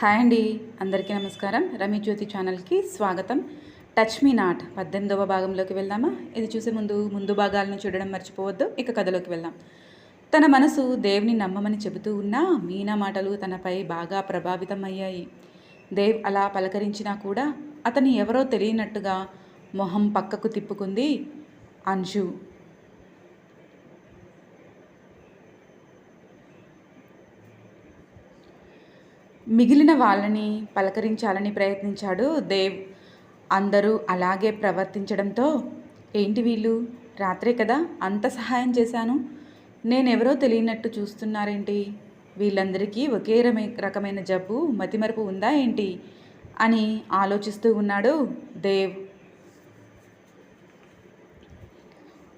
Hi అండి అందరికీ నమస్కారం. రమి జ్యోతి ఛానల్కి స్వాగతం. టచ్ మీ నాట్ పద్దెనిమిదవ భాగంలోకి వెళ్దామా? ఇది చూసే ముందు ముందు భాగాలను చూడడం మర్చిపోవద్దు ఇక కథలోకి వెళ్దాం. తన మనసు దేవుని నమ్మమని చెబుతూ ఉన్నా మీనా మాటలు తనపై బాగా ప్రభావితం అయ్యాయి. దేవ్ అలా పలకరించినా కూడా అతని ఎవరో తెలియనట్టుగా మొహం పక్కకు తిప్పుకుంది అంజు. మిగిలిన వాళ్ళని పలకరించాలని ప్రయత్నించాడు దేవ్. అందరూ అలాగే ప్రవర్తించడంతో ఏంటి వీళ్ళు? రాత్రే కదా అంత సహాయం చేశాను. నేనెవరో తెలియనట్టు చూస్తున్నారేంటి? వీళ్ళందరికీ ఒకే రమే- రకమైన జబ్బు మతిమరుపు ఉందా ఏంటి? అని ఆలోచిస్తూ ఉన్నాడు దేవ్.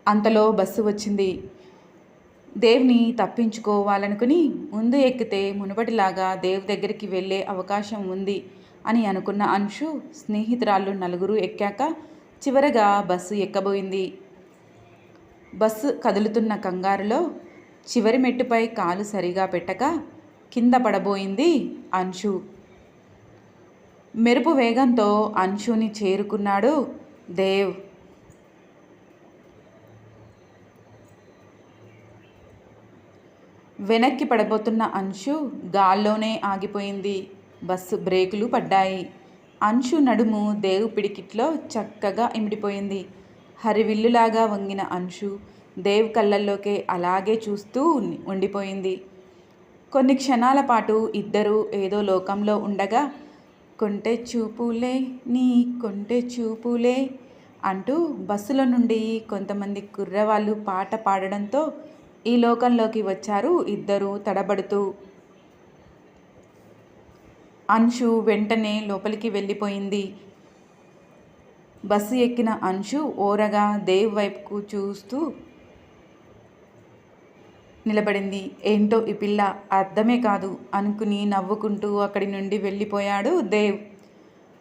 అంతలో బస్సు వచ్చింది. దేవ్ని తప్పించుకోవాలనుకుని ముందు ఎక్కితే మునుపటిలాగా దేవ్ దగ్గరికి వెళ్ళే అవకాశం ఉంది అని అనుకున్న అంశు స్నేహితురాళ్ళు నలుగురు ఎక్కాక చివరగా బస్సు ఎక్కబోయింది. బస్సు కదులుతున్న కంగారులో చివరి మెట్టుపై కాలు సరిగా పెట్టక కింద పడబోయింది అంశు. మెరుపు వేగంతో అంశుని చేరుకున్నాడు దేవ్. వెనక్కి పడబోతున్న అంశు గాల్లోనే ఆగిపోయింది. బస్సు బ్రేకులు పడ్డాయి. అంశు నడుము దేవు పిడికిట్లో చక్కగా ఇమిడిపోయింది. హరివిల్లులాగా వంగిన అంశు దేవ్ కళ్ళల్లోకే అలాగే చూస్తూ ఉండిపోయింది. కొన్ని క్షణాల పాటు ఇద్దరూ ఏదో లోకంలో ఉండగా కొంటే చూపులే నీ కొంటే చూపులే అంటూ బస్సులో నుండి కొంతమంది కుర్రవాళ్ళు పాట పాడడంతో ఈ లోకంలోకి వచ్చారు ఇద్దరు తడబడుతూ. అంశు వెంటనే లోపలికి వెళ్ళిపోయింది. బస్సు ఎక్కిన అంశు ఓరగా దేవ్ వైపుకు చూస్తూ నిలబడింది. ఏంటో ఈ పిల్ల? అర్థమే కాదు అనుకుని నవ్వుకుంటూ అక్కడి నుండి వెళ్ళిపోయాడు దేవ్.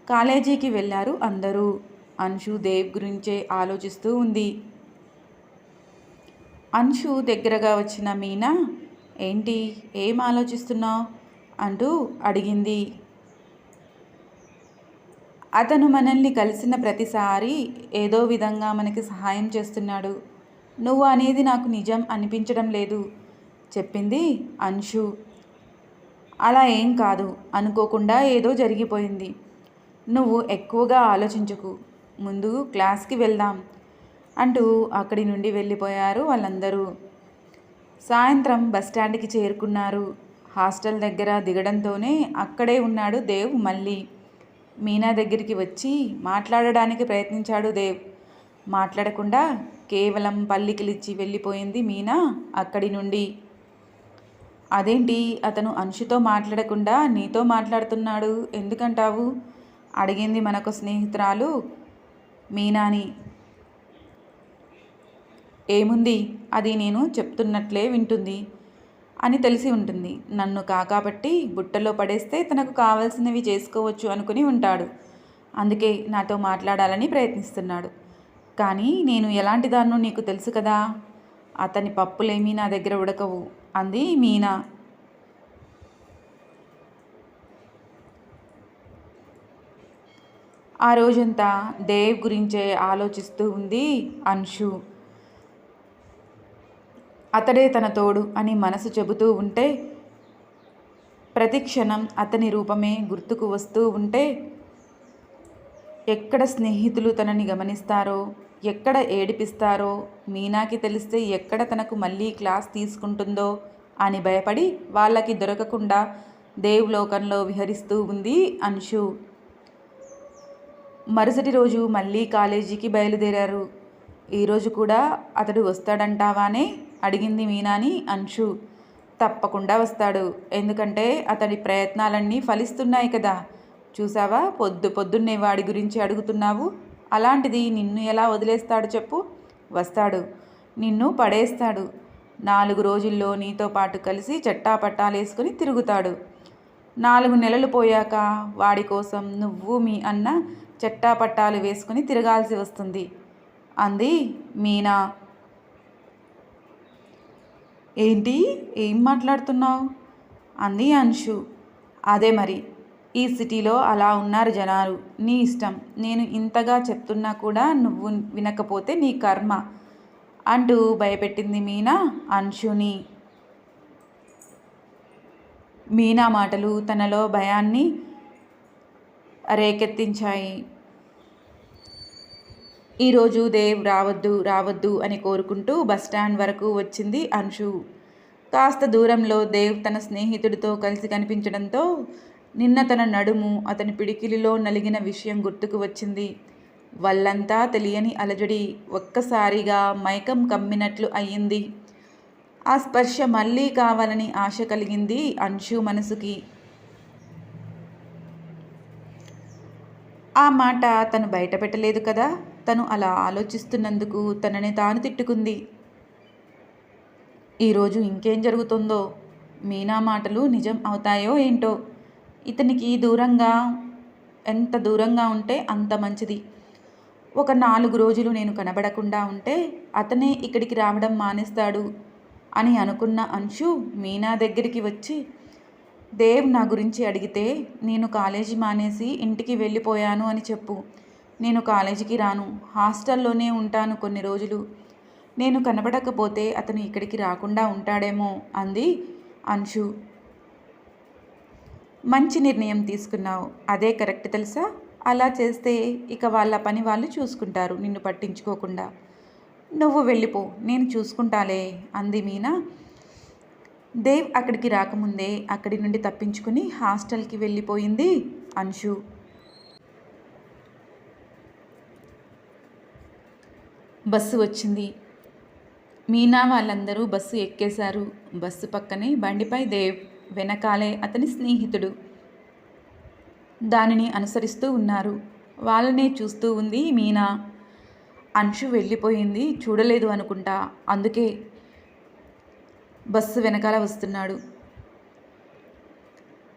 కాలేజీకి వెళ్ళారు అందరూ. అంశు దేవ్ గురించే ఆలోచిస్తూ ఉంది. అంశు దగ్గరగా వచ్చిన మీనా ఏంటి? ఏం ఆలోచిస్తున్నావు? అంటూ అడిగింది. అతను మనల్ని కలిసిన ప్రతిసారి ఏదో విధంగా మనకి సహాయం చేస్తున్నాడు. నువ్వు అనేది నాకు నిజం అనిపించడం లేదు చెప్పింది అంశు. అలా ఏం కాదు. అనుకోకుండా ఏదో జరిగిపోయింది. నువ్వు ఎక్కువగా ఆలోచించకు. ముందు క్లాస్కి వెళ్దాం. అంటూ అక్కడి నుండి వెళ్ళిపోయారు వాళ్ళందరూ. సాయంత్రం బస్టాండ్కి చేరుకున్నారు. హాస్టల్ దగ్గర దిగడంతోనే అక్కడే ఉన్నాడు దేవ్ మళ్ళీ. మీనా దగ్గరికి వచ్చి మాట్లాడడానికి ప్రయత్నించాడు దేవ్. మాట్లాడకుండా కేవలం పల్లికిలిచ్చి వెళ్ళిపోయింది మీనా అక్కడి నుండి. అదేంటి అతను అంశుతో మాట్లాడకుండా నీతో మాట్లాడుతున్నాడు ఎందుకంటావు? అడిగింది మనకు స్నేహితురాలు మీనాని. ఏముంది? అది నేను చెప్తున్నట్లే వింటుంది. అని తెలిసి ఉంటుంది. నన్ను కాకాబట్టి బుట్టలో పడేస్తే తనకు కావలసినవి చేసుకోవచ్చు అనుకుని ఉంటాడు. అందుకే నాతో మాట్లాడాలని ప్రయత్నిస్తున్నాడు. కానీ నేను ఎలాంటి దాన్నో నీకు తెలుసు కదా. అతని పప్పులేమీ నా దగ్గర ఉడకవు అంది మీనా. ఆ రోజంతా దేవ్ గురించే ఆలోచిస్తూ ఉంది అంశు. అతడే తన తోడు అని మనసు చెబుతూ ఉంటే ప్రతి క్షణం అతని రూపమే గుర్తుకు వస్తూ ఉంటే ఎక్కడ స్నేహితులు తనని గమనిస్తారో ఎక్కడ ఏడిపిస్తారో మీనాకి తెలిస్తే ఎక్కడ తనకు మళ్ళీ క్లాస్ తీసుకుంటుందో అని భయపడి వాళ్ళకి దొరకకుండా దేవ్లోకంలో విహరిస్తూ ఉంది అంశు. మరుసటి రోజు మళ్ళీ కాలేజీకి బయలుదేరారు. ఈరోజు కూడా అతడు వస్తాడంటావానే? అడిగింది మీనాని. అంశు తప్పకుండా వస్తాడు. ఎందుకంటే అతడి ప్రయత్నాలన్నీ ఫలిస్తున్నాయి కదా. చూసావా పొద్దు పొద్దున్నే వాడి గురించి అడుగుతున్నావు. అలాంటిది నిన్ను ఎలా వదిలేస్తాడు చెప్పు. వస్తాడు. నిన్ను పడేస్తాడు. నాలుగు రోజుల్లో నీతో పాటు కలిసి చట్టాపట్టాలేసుకుని తిరుగుతాడు. నాలుగు నెలలు పోయాక వాడి కోసం నువ్వు మీ అన్న చట్టాపట్టాలు వేసుకుని తిరగాల్సి వస్తుంది. అంది మీనా. ఏంటి? ఏం మాట్లాడుతున్నావు? అంది అంశు. అదే మరి. ఈ సిటీలో అలా ఉన్నారు జనాలు. నీ ఇష్టం. నేను ఇంతగా చెప్తున్నా కూడా నువ్వు వినకపోతే నీ కర్మ అంటూ భయపెట్టింది మీనా? అంశుని. మీనా మాటలు తనలో భయాన్ని రేకెత్తించాయి. ఈరోజు దేవ్ రావద్దు రావద్దు అని కోరుకుంటూ బస్టాండ్ వరకు వచ్చింది అంశు. కాస్త దూరంలో దేవ్ తన స్నేహితుడితో కలిసి కనిపించడంతో నిన్న తన నడుము అతని పిడికిలిలో నలిగిన విషయం గుర్తుకు వచ్చింది. వల్లంతా తెలియని అలజడి ఒక్కసారిగా మైకం కమ్మినట్లు అయ్యింది. ఆ స్పర్శ మళ్ళీ కావాలని ఆశ కలిగింది అంశు మనసుకి. ఆ మాట తను బయట పెట్టలేదు కదా? తను అలా ఆలోచిస్తున్నందుకు తనని తాను తిట్టుకుంది. ఈరోజు ఇంకేం జరుగుతుందో? మీనా మాటలు నిజం అవుతాయో ఏంటో? ఇతనికి దూరంగా ఎంత దూరంగా ఉంటే అంత మంచిది. ఒక నాలుగు రోజులు నేను కనబడకుండా ఉంటే అతనే ఇక్కడికి రావడం మానేస్తాడు అని అనుకున్న అంశు మీనా దగ్గరికి వచ్చి దేవ్ నా గురించి అడిగితే నేను కాలేజీ మానేసి ఇంటికి వెళ్ళిపోయాను అని చెప్పు. నేను కాలేజీకి రాను. హాస్టల్లోనే ఉంటాను కొన్ని రోజులు. నేను కనబడకపోతే అతను ఇక్కడికి రాకుండా ఉంటాడేమో అంది అంశు. మంచి నిర్ణయం తీసుకున్నావు. అదే కరెక్ట్ తెలుసా? అలా చేస్తే ఇక వాళ్ళ పని వాళ్ళు చూసుకుంటారు నిన్ను పట్టించుకోకుండా. నువ్వు వెళ్ళిపో నేను చూసుకుంటాలే అంది మీనా. దేవ్ అక్కడికి రాకముందే అక్కడి నుండి తప్పించుకుని హాస్టల్కి వెళ్ళిపోయింది అంశు. బస్సు వచ్చింది. మీనా వాళ్ళందరూ బస్సు ఎక్కేశారు. బస్సు పక్కనే బండిపై దేవ్ వెనకాలే అతని స్నేహితుడు. దానిని అనుసరిస్తూ ఉన్నారు. వాళ్ళనే చూస్తూ ఉంది మీనా. అంశు వెళ్ళిపోయింది. చూడలేదు అనుకుంటా. అందుకే బస్సు వెనకాల వస్తున్నాడు.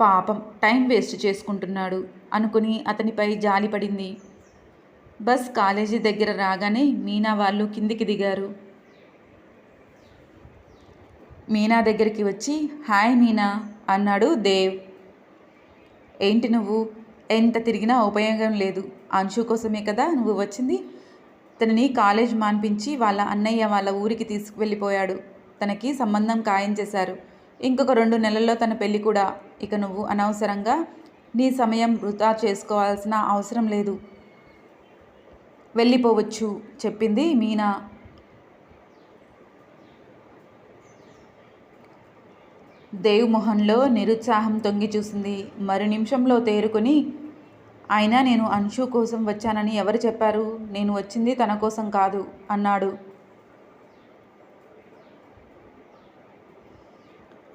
పాపం టైం వేస్ట్ చేసుకుంటున్నాడు అనుకుని అతనిపై జాలి పడింది బస్ కాలేజీ దగ్గర రాగానే మీనా వాళ్ళు కిందికి దిగారు. మీనా దగ్గరికి వచ్చి హాయ్ మీనా అన్నాడు దేవ్. ఏంటి నువ్వు? ఎంత తిరిగినా ఉపయోగం లేదు. అంశు కోసమే కదా నువ్వు వచ్చింది? తనని కాలేజ్ మాన్పించి వాళ్ళ అన్నయ్య వాళ్ళ ఊరికి తీసుకువెళ్ళిపోయాడు. తనకి సంబంధం ఖాయం చేశారు. ఇంకొక రెండు నెలల్లో తన పెళ్ళి కూడా. ఇక నువ్వు అనవసరంగా నీ సమయం వృధా చేసుకోవాల్సిన అవసరం లేదు. వెళ్ళిపోవచ్చు చెప్పింది మీనా. దేవ్ మొహంలో నిరుత్సాహం తొంగి చూసింది. మరు నిమిషంలో తేరుకొని అయినా నేను అంశు కోసం వచ్చానని ఎవరు చెప్పారు? నేను వచ్చింది తన కోసం కాదు అన్నాడు.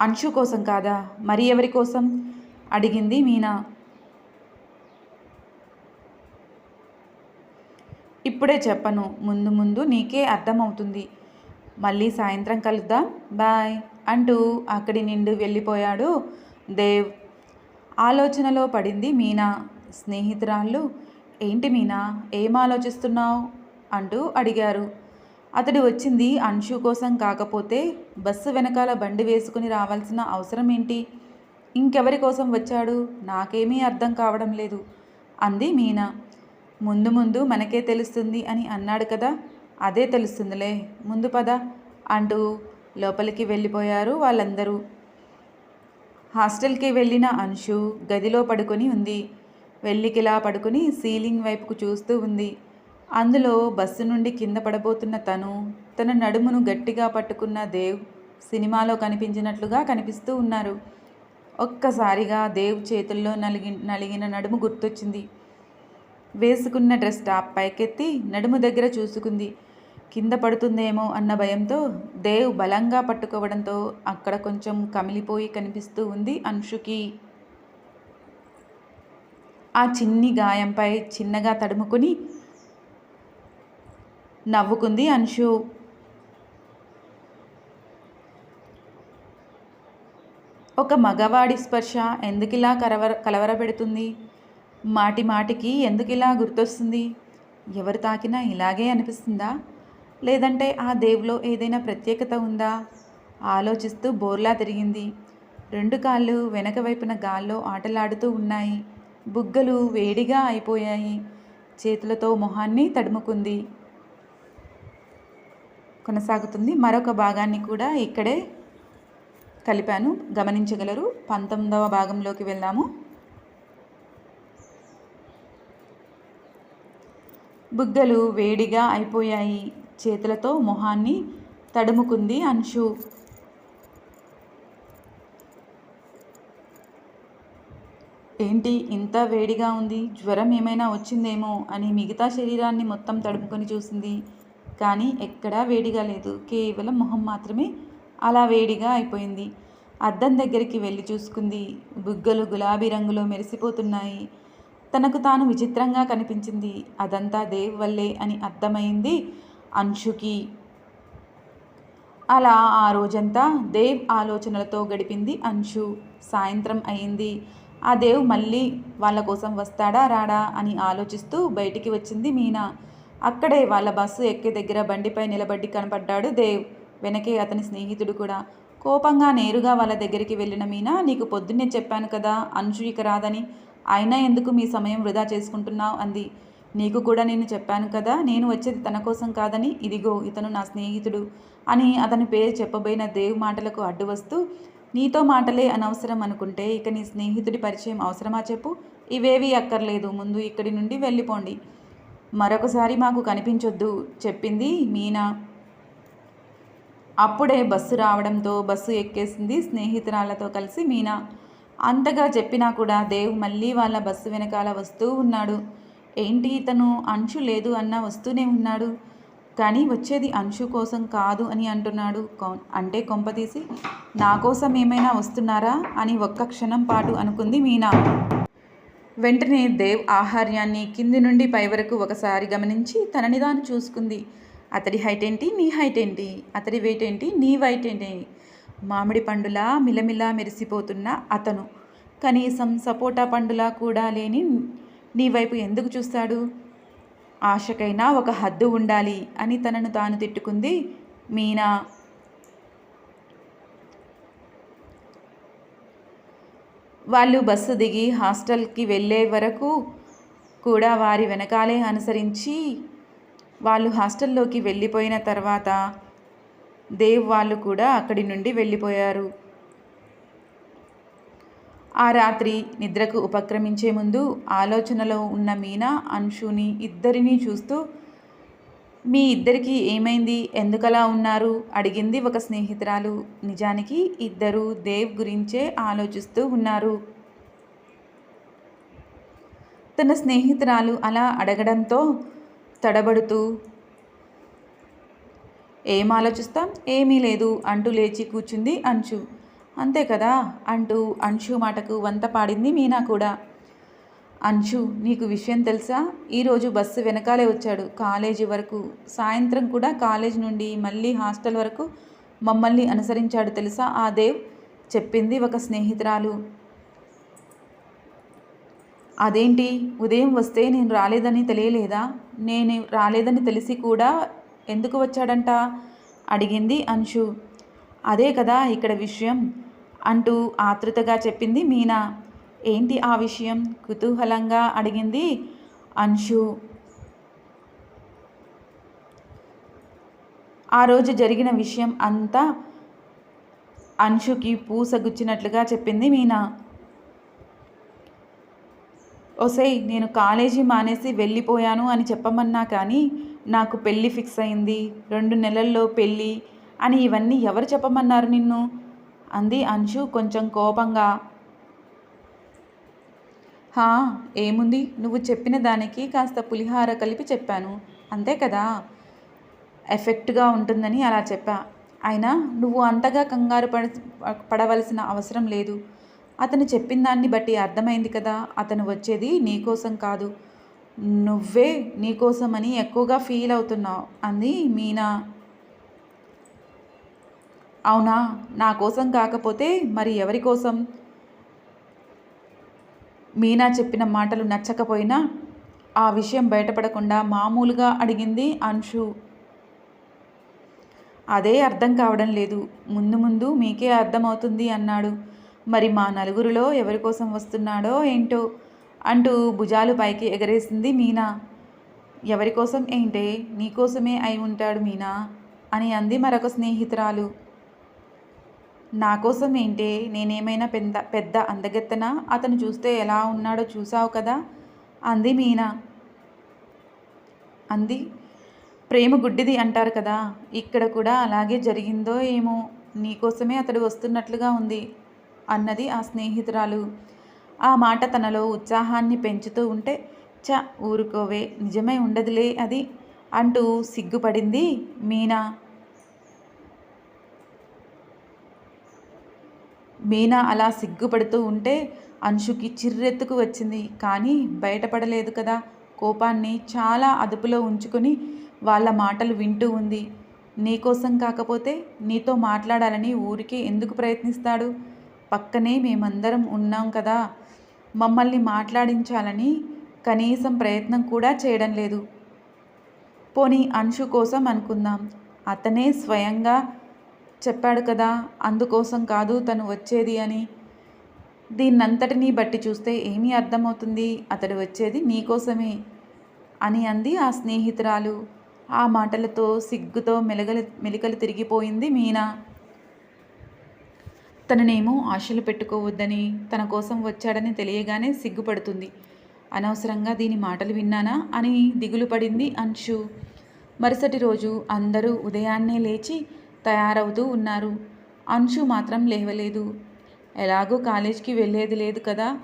అంశు కోసం కాదా? మరి ఎవరి కోసం? అడిగింది మీనా. ఇప్పుడే చెప్పను. ముందు ముందు నీకే అర్థమవుతుంది. మళ్ళీ సాయంత్రం కలుద్దాం. బాయ్ అంటూ అక్కడి నిండు వెళ్ళిపోయాడు దేవ్. ఆలోచనలో పడింది మీనా. స్నేహితురాళ్ళు ఏంటి మీనా? ఏం ఆలోచిస్తున్నావు? అంటూ అడిగారు. అతడు వచ్చింది అంశు కోసం కాకపోతే బస్సు వెనకాల బండి వేసుకుని రావాల్సిన అవసరం ఏంటి? ఇంకెవరి కోసం వచ్చాడు? నాకేమీ అర్థం కావడం లేదు అంది మీనా. ముందు ముందు మనకే తెలుస్తుంది అని అన్నాడు కదా అదే తెలుస్తుందిలే. ముందు పద అంటూ లోపలికి వెళ్ళిపోయారు వాళ్ళందరూ. హాస్టల్కి వెళ్ళిన అంశు గదిలో పడుకొని ఉంది. వెళ్ళికిలా పడుకొని సీలింగ్ వైపుకు చూస్తూ ఉంది. అందులో బస్సు నుండి కింద పడబోతున్న తను తన నడుమును గట్టిగా పట్టుకున్న దేవ్ సినిమాలో కనిపించినట్లుగా కనిపిస్తూ ఉన్నారు. ఒక్కసారిగా దేవ్ చేతుల్లో నలిగి నలిగిన నడుము గుర్తొచ్చింది. వేసుకున్న డ్రెస్ టాప్ పైకెత్తి నడుము దగ్గర చూసుకుంది. కింద పడుతుందేమో అన్న భయంతో దేవ్ బలంగా పట్టుకోవడంతో అక్కడ కొంచెం కమిలిపోయి కనిపిస్తూ ఉంది అంశుకి. ఆ చిన్ని గాయంపై చిన్నగా తడుముకుని నవ్వుకుంది అంశు. ఒక మగవాడి స్పర్శ ఎందుకిలా కలవర కలవరపెడుతుంది మాటి మాటికి ఎందుకు ఇలా గుర్తొస్తుంది? ఎవరు తాకినా ఇలాగే అనిపిస్తుందా? లేదంటే ఆ దేవులో ఏదైనా ప్రత్యేకత ఉందా? ఆలోచిస్తూ బోర్లా తిరిగింది. రెండు కాళ్ళు వెనక వైపున గాల్లో ఆటలాడుతూ ఉన్నాయి. బుగ్గలు వేడిగా అయిపోయాయి. చేతులతో మొహాన్ని తడుముకుంది. కొనసాగుతుంది మరొక భాగాన్ని కూడా ఇక్కడే కలిపాను. గమనించగలరు. పంతొమ్మిదవ భాగంలోకి వెళ్దాము. బుగ్గలు వేడిగా అయిపోయాయి. చేతులతో మొహాన్ని తడుముకుంది అంశు. ఏంటి ఇంత వేడిగా ఉంది? జ్వరం ఏమైనా వచ్చిందేమో అని మిగతా శరీరాన్ని మొత్తం తడుముకొని చూసింది. కానీ ఎక్కడా వేడిగా లేదు. కేవలం మొహం మాత్రమే అలా వేడిగా అయిపోయింది. అద్దం దగ్గరికి వెళ్ళి చూసుకుంది. బుగ్గలు గులాబీ రంగులో మెరిసిపోతున్నాయి. తనకు తాను విచిత్రంగా కనిపించింది. అదంతా దేవ్ వల్లే అని అర్థమైంది అంశుకి. అలా ఆ రోజంతా దేవ్ ఆలోచనలతో గడిపింది అంశు. సాయంత్రం అయింది. ఆ దేవ్ మళ్ళీ వాళ్ళ కోసం వస్తాడా రాడా అని ఆలోచిస్తూ బయటికి వచ్చింది మీనా. అక్కడే వాళ్ళ బస్సు ఎక్కే దగ్గర బండిపై నిలబడి కనపడ్డాడు దేవ్. వెనకే అతని స్నేహితుడు కూడా. కోపంగా నేరుగా వాళ్ళ దగ్గరికి వెళ్ళిన మీనా నీకు పొద్దున్నే చెప్పాను కదా అంశు ఇక రాదని. అయినా ఎందుకు మీ సమయం వృధా చేసుకుంటున్నావు అంది. నీకు కూడా నేను చెప్పాను కదా నేను వచ్చేది తన కోసం కాదని ఇదిగో ఇతను నా స్నేహితుడు అని అతని పేరు చెప్పబోయిన దేవ్ మాటలకు అడ్డు వస్తూ నీతో మాటలే అనవసరం అనుకుంటే ఇక నీ స్నేహితుడి పరిచయం అవసరమా చెప్పు? ఇవేవీ అక్కర్లేదు ముందు ఇక్కడి నుండి వెళ్ళిపోండి. మరొకసారి మాకు కనిపించొద్దు చెప్పింది మీనా. అప్పుడే బస్సు రావడంతో బస్సు ఎక్కేసింది స్నేహితురాలతో కలిసి మీనా. అంతగా చెప్పినా కూడా దేవ్ మళ్ళీ వాళ్ళ బస్సు వెనకాల వస్తూ ఉన్నాడు. ఏంటి ఇతను అంశు లేదు అన్న వస్తూనే ఉన్నాడు. కానీ వచ్చేది అంశు కోసం కాదు అని అంటున్నాడు. అంటే కొంపతీసి నా కోసం ఏమైనా వస్తున్నారా అని ఒక్క క్షణం పాటు అనుకుంది మీనా. వెంటనే దేవ్ ఆహార్యాన్ని కింది నుండి పై వరకు ఒకసారి గమనించి తనని దాన్ని చూసుకుంది. అతడి హైట్ ఏంటి నీ హైట్ ఏంటి అతడి వెయిట్ ఏంటి నీ వైట్ ఏంటి మామిడి పండులా మిలమిలా మెరిసిపోతున్న అతను. కనీసం సపోటా పండులా కూడా లేని నీ వైపు ఎందుకు చూస్తాడు? ఆశకైనా ఒక హద్దు ఉండాలి అని తనను తాను తిట్టుకుంది మీనా. వాళ్ళు బస్సు దిగి హాస్టల్కి వెళ్ళే వరకు కూడా వారి వెనకాలే అనుసరించి వాళ్ళు హాస్టల్లోకి వెళ్ళిపోయిన తర్వాత దేవ్ వాళ్ళు కూడా అక్కడి నుండి వెళ్ళిపోయారు. ఆ రాత్రి నిద్రకు ఉపక్రమించే ముందు ఆలోచనలో ఉన్న మీనా అంశుని ఇద్దరినీ చూస్తూ మీ ఇద్దరికి ఏమైంది? ఎందుకలా ఉన్నారు? అడిగింది ఒక స్నేహితురాలు. నిజానికి ఇద్దరు దేవ్ గురించే ఆలోచిస్తూ ఉన్నారు. తన స్నేహితురాలు అలా అడగడంతో తడబడుతూ ఏం ఆలోచిస్తాం? ఏమీ లేదు. అంటూ లేచి కూర్చుంది అంచు అంతే కదా? అంటూ అంశు మాటకు వంత పాడింది మీనా కూడా. అంశు నీకు విషయం తెలుసా? ఈరోజు బస్సు వెనకాలే వచ్చాడు. కాలేజీ వరకు. సాయంత్రం కూడా కాలేజ్ నుండి మళ్ళీ హాస్టల్ వరకు మమ్మల్ని అనుసరించాడు తెలుసా ఆ దేవ్? చెప్పింది ఒక స్నేహితురాలు. అదేంటి? ఉదయం వస్తే నేను రాలేదని తెలియలేదా? నేను రాలేదని తెలిసి కూడా ఎందుకు వచ్చాడంట? అడిగింది అంశు. అదే కదా ఇక్కడ విషయం అంటూ ఆతృతగా చెప్పింది మీనా. ఏంటి ఆ విషయం? కుతూహలంగా అడిగింది అంశు. ఆ రోజు జరిగిన విషయం అంతా అంశుకి పూసగుచ్చినట్లుగా చెప్పింది మీనా. ఒసై నేను కాలేజీ మానేసి వెళ్ళిపోయాను అని చెప్పమన్నా కానీ నాకు పెళ్ళి ఫిక్స్ అయింది రెండు నెలల్లో పెళ్ళి అని ఇవన్నీ ఎవరు చెప్పమన్నారు నిన్ను? అంది అంశు కొంచెం కోపంగా. హా ఏముంది? నువ్వు చెప్పిన దానికి కాస్త పులిహార కలిపి చెప్పాను. అంతే కదా? ఎఫెక్ట్గా ఉంటుందని అలా చెప్పా. అయినా నువ్వు అంతగా కంగారు పడ పడవలసిన అవసరం లేదు. అతను చెప్పిన దాన్ని బట్టి అర్థమైంది కదా? అతను వచ్చేది నీకోసం కాదు. నువ్వే నీకోసమని ఎక్కువగా ఫీల్ అవుతున్నావు అంది మీనా. అవునా? నా కోసం కాకపోతే మరి ఎవరి కోసం? మీనా చెప్పిన మాటలు నచ్చకపోయినా ఆ విషయం బయటపడకుండా మామూలుగా అడిగింది అంశు. అదే అర్థం కావడం లేదు. ముందు ముందు మీకే అర్థమవుతుంది అన్నాడు. మరి మా నలుగురిలో ఎవరి కోసం వస్తున్నాడో ఏంటో అంటూ భుజాలు పైకి ఎగరేసింది మీనా. ఎవరి కోసం ఏంటే? నీకోసమే అయి ఉంటాడు మీనా అని అంది మరొక స్నేహితురాలు. నా కోసం ఏంటే? నేనేమైనా పెద్ద పెద్ద అందగెత్తనా? అతను చూస్తే ఎలా ఉన్నాడో చూసావు కదా? అంది మీనా. అంది ప్రేమ గుడ్డిది అంటారు కదా ఇక్కడ కూడా అలాగే జరిగిందో ఏమో నీకోసమే అతడు వస్తున్నట్లుగా ఉంది అన్నది ఆ స్నేహితురాలు. ఆ మాట తనలో ఉత్సాహాన్ని పెంచుతూ ఉంటే చ ఊరుకోవే నిజమై ఉండదులే అది అంటూ సిగ్గుపడింది మీనా. మీనా అలా సిగ్గుపడుతూ ఉంటే అంశుకి చిర్రెత్తుకు వచ్చింది. కానీ బయటపడలేదు కదా. కోపాన్ని చాలా అదుపులో ఉంచుకొని వాళ్ళ మాటలు వింటూ ఉంది. నీకోసం కాకపోతే నీతో మాట్లాడాలని ఊరికే ఎందుకు ప్రయత్నిస్తాడు? పక్కనే మేమందరం ఉన్నాం కదా. మమ్మల్ని మాట్లాడించాలని కనీసం ప్రయత్నం కూడా చేయడం లేదు. పోనీ అంశు కోసం అనుకుందాం. అతనే స్వయంగా చెప్పాడు కదా అందుకోసం కాదు తను వచ్చేది అని. దీన్నంతటినీ బట్టి చూస్తే ఏమీ అర్థమవుతుంది? అతడు వచ్చేది నీకోసమే అని అంది ఆ స్నేహితురాలు. ఆ మాటలతో సిగ్గుతో మెలగలు మెలికలు తిరిగిపోయింది మీనా. తననేమో ఆశలు పెట్టుకోవద్దని తన కోసం వచ్చాడని తెలియగానే సిగ్గుపడుతుంది. అనవసరంగా దీని మాటలు విన్నానా అని దిగులు పడింది అంశు. మరుసటి రోజు అందరూ ఉదయాన్నే లేచి తయారవుతూ ఉన్నారు. అంశు మాత్రం లేవలేదు. ఎలాగో కాలేజీకి వెళ్ళేది లేదు కదా.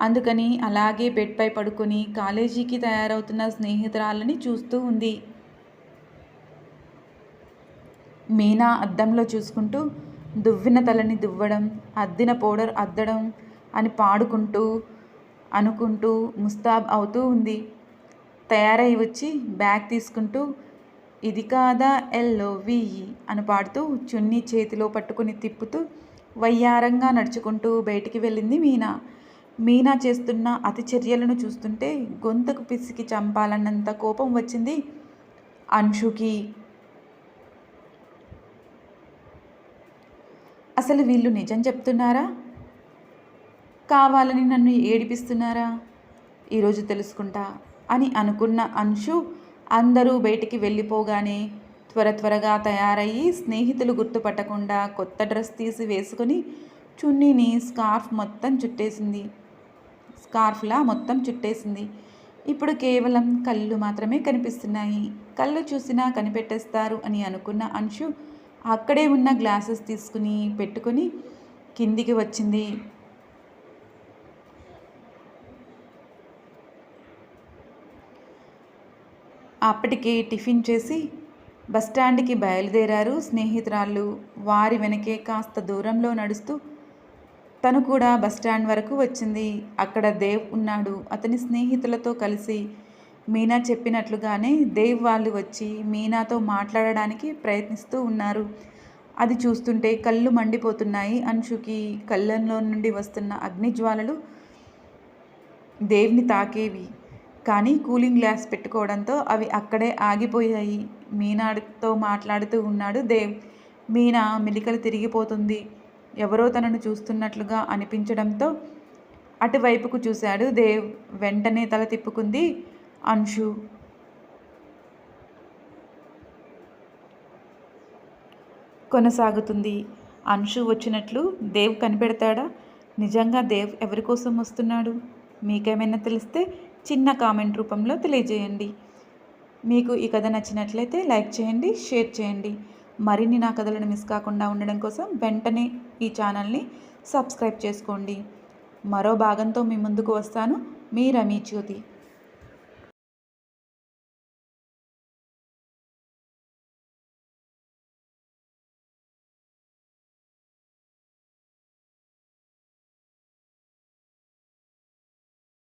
అందుకని అలాగే బెడ్పై పడుకొని కాలేజీకి తయారవుతున్న స్నేహితురాలని చూస్తూ ఉంది. మీనా అద్దంలో చూసుకుంటూ దువ్విన తలని దువ్వడం అద్దిన పౌడర్ అద్దడం అని పాడుకుంటూ అనుకుంటూ ముస్తాబ్ అవుతూ ఉంది. తయారై వచ్చి బ్యాగ్ తీసుకుంటూ ఇది కాదా ఎల్లో విఈ అని పాడుతూ చున్నీ చేతిలో పట్టుకుని తిప్పుతూ వయ్యారంగా నడుచుకుంటూ బయటికి వెళ్ళింది మీనా. మీనా చేస్తున్న అతి చర్యలను చూస్తుంటే గొంతుకు పిసికి చంపాలన్నంత కోపం వచ్చింది అంశుకి. అసలు వీళ్ళు నిజం చెప్తున్నారా? కావాలని నన్ను ఏడిపిస్తున్నారా? ఈరోజు తెలుసుకుంటా అని అనుకున్న అంశు అందరూ బయటికి వెళ్ళిపోగానే త్వర త్వరగా తయారయ్యి స్నేహితులు గుర్తుపట్టకుండా కొత్త డ్రెస్ తీసి వేసుకొని చున్నీని స్కార్ఫ్ మొత్తం చుట్టేసింది. స్కార్ఫ్లా మొత్తం చుట్టేసింది. ఇప్పుడు కేవలం కళ్ళు మాత్రమే కనిపిస్తున్నాయి. కళ్ళు చూసినా కనిపెట్టేస్తారు అని అనుకున్న అంశు అక్కడే ఉన్న గ్లాసెస్ తీసుకుని పెట్టుకొని కిందికి వచ్చింది. అప్పటికే టిఫిన్ చేసి బస్టాండ్కి బయలుదేరారు స్నేహితురాళ్ళు. వారి వెనకే కాస్త దూరంలో నడుస్తూ తను కూడా బస్టాండ్ వరకు వచ్చింది. అక్కడ దేవ్ ఉన్నాడు. అతని స్నేహితులతో కలిసి మీనా చెప్పినట్లుగానే దేవ్ వాళ్ళు వచ్చి మీనాతో మాట్లాడడానికి ప్రయత్నిస్తూ ఉన్నారు. అది చూస్తుంటే కళ్ళు మండిపోతున్నాయి. అంశుకి కళ్ళంలో నుండి వస్తున్న అగ్నిజ్వాలలు దేవ్ని తాకేవి. కానీ కూలింగ్ గ్లాస్ పెట్టుకోవడంతో అవి అక్కడే ఆగిపోయాయి. మీనాతో మాట్లాడుతూ ఉన్నాడు దేవ్. మీనా మెలికలు తిరిగిపోతుంది. ఎవరో తనను చూస్తున్నట్లుగా అనిపించడంతో అటువైపుకు చూశాడు దేవ్. వెంటనే తల తిప్పుకుంది. అంశు. కొనసాగుతుంది. అంశు వచ్చినట్లు దేవ్ కనిపెడతాడా? నిజంగా దేవ్ ఎవరి కోసం వస్తున్నాడు? మీకేమైనా తెలిస్తే చిన్న కామెంట్ రూపంలో తెలియజేయండి. మీకు ఈ కథ నచ్చినట్లయితే లైక్ చేయండి షేర్ చేయండి. మరిన్ని నా కథలను మిస్ కాకుండా ఉండడం కోసం వెంటనే ఈ ఛానల్ని సబ్స్క్రైబ్ చేసుకోండి. మరో భాగంతో మీ ముందుకు వస్తాను. మీ రమీ జ్యోతి.